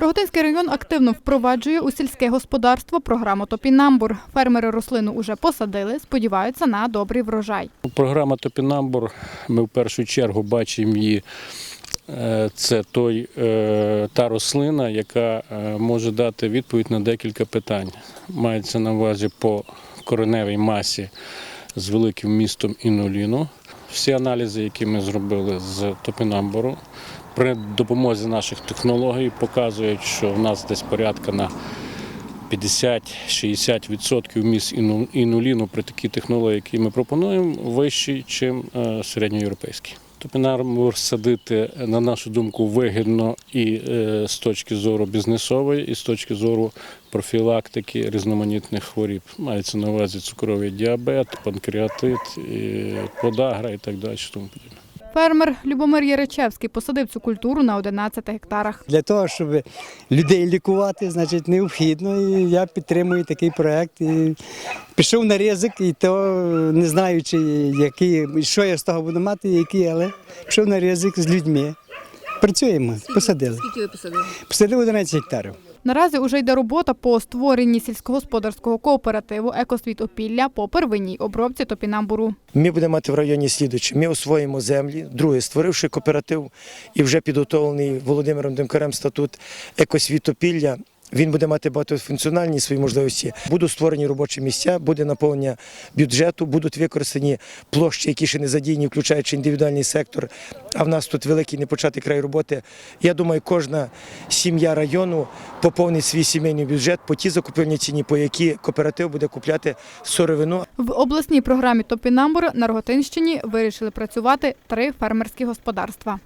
Роготинський район активно впроваджує у сільське господарство програму Топінамбур. Фермери рослину уже посадили, сподіваються на добрий врожай. Програма Топінамбур, ми в першу чергу бачимо її. е, Це той, е, та рослина, яка е, може дати відповідь на декілька питань. Мається на увазі по кореневій масі з великим містом інуліну. Всі аналізи, які ми зробили з топінамбуру, при допомозі наших технологій показують, що в нас десь порядка на 50-60% міст іну- інуліну при такій технології, які ми пропонуємо, вищий, ніж середньоєвропейський. Топінармур садити, на нашу думку, вигідно і е, з точки зору бізнесової, і з точки зору профілактики різноманітних хворіб. Мається на увазі цукровий діабет, панкреатит, подагра і так далі. Фермер Любомир Яричевський посадив цю культуру на 11 гектарах. Для того, щоб людей лікувати, значить, необхідно. І я підтримую такий проект. І пішов на ризик, і то не знаючи, які, що я з того буду мати, які, але пішов на ризик з людьми. Працюємо, посадили. Скільки ви посадили? Посадили 11 гектарів. Наразі уже йде робота по створенні сільськогосподарського кооперативу Екосвіт Опілля по первинній обробці топінамбуру. Ми будемо мати в районі слідуючі. Ми освоїмо землі. Друге, створивши кооператив і вже підготовлений Володимиром Демкарем статут екосвітопілля. Він буде мати багатофункціональні свої можливості. Будуть створені робочі місця, буде наповнення бюджету, будуть використані площі, які ще не задіяні, включаючи індивідуальний сектор. А в нас тут великий непочатий край роботи. Я думаю, кожна сім'я району поповнить свій сімейний бюджет по тій закупівельній ціні, по якій кооператив буде купляти сировину, В обласній програмі Топінамбур на Роготинщині вирішили працювати три фермерські господарства.